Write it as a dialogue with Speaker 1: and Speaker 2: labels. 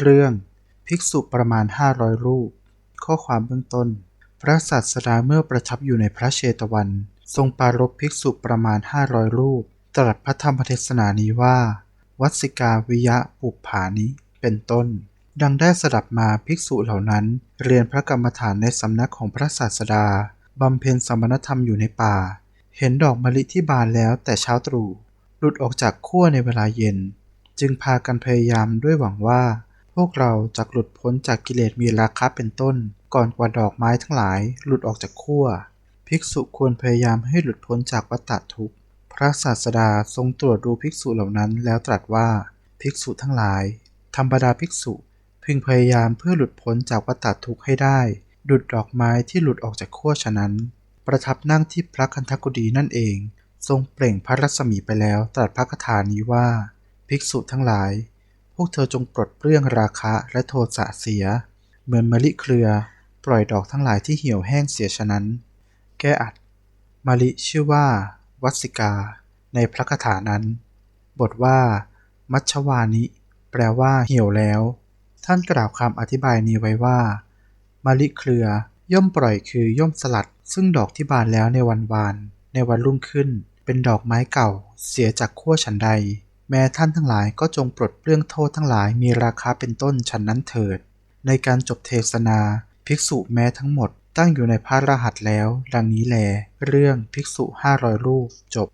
Speaker 1: เรื่องภิกษุประมาณ 500 รูป ข้อความเบื้องต้น พระศาสดาเมื่อประทับอยู่ในพระเชตวัน ทรงปรารภภิกษุประมาณ 500 รูป ตรัสพระธรรมเทศนานี้ว่า วัสสิกาวิยะปุปผานิ เป็นต้น ดังได้สดับมาภิกษุเหล่านั้น เรียนพระกรรมฐานในสำนักของพระศาสดา บำเพ็ญสมณธรรมอยู่ในป่า เห็นดอกมะลิที่บานแล้วแต่เช้าตรู่หลุดออกจากขั้วในเวลาเย็น จึงพากันพยายามด้วยหวังว่า พวกเราจะหลุดพ้นจากกิเลสมีราคะเป็นต้น ก่อนกว่าดอกไม้ทั้งหลายหลุดออกจากขั้วภิกษุควรพยายามให้หลุดพ้นจากวัฏฏะทุกข์ พระศาสดาทรงตรวจดูภิกษุเหล่านั้นแล้วตรัสว่าภิกษุทั้งหลาย ธรรมดาภิกษุ พึงพยายามเพื่อหลุดพ้นจากวัฏฏะทุกข์ให้ได้ ดุดดอกไม้ที่หลุดออกจากขั้วฉะนั้น ประทับนั่งที่พระคันธกุฎีนั่นเอง ทรงเปล่งพระรัศมีไปแล้วตรัสพระคาถานี้ว่า ภิกษุทั้งหลาย วกเธอจงปลดเปลื้องราคะและโทสะเสีย เหมือนมะลิเครือ ปล่อยดอกทั้งหลายที่เหี่ยวแห้งเสียฉะนั้น แก้อัดมะลิชื่อว่า วัสิกา ในพระคาถานั้น บทว่า มัชวานิ แปลว่าเหี่ยวแล้ว ท่านกล่าวคำอธิบายนี้ไว้ว่ามะลิเครือย่อมปล่อยคือย่อมสลัด ซึ่งดอกที่บานแล้วในวันวาน ในวันรุ่งขึ้น เป็นดอกไม้เก่า เสียจากขั้วฉันใด แม้ท่านทั้งหลายก็จงปลดเปลื้องโทษทั้งหลายมีราคาเป็นต้นฉันนั้นเถิด ในการจบเทศนา ภิกษุแม้ทั้งหมดตั้งอยู่ในพระรหัสแล้ว ดังนี้แล เรื่องภิกษุห้าร้อยรูปจบ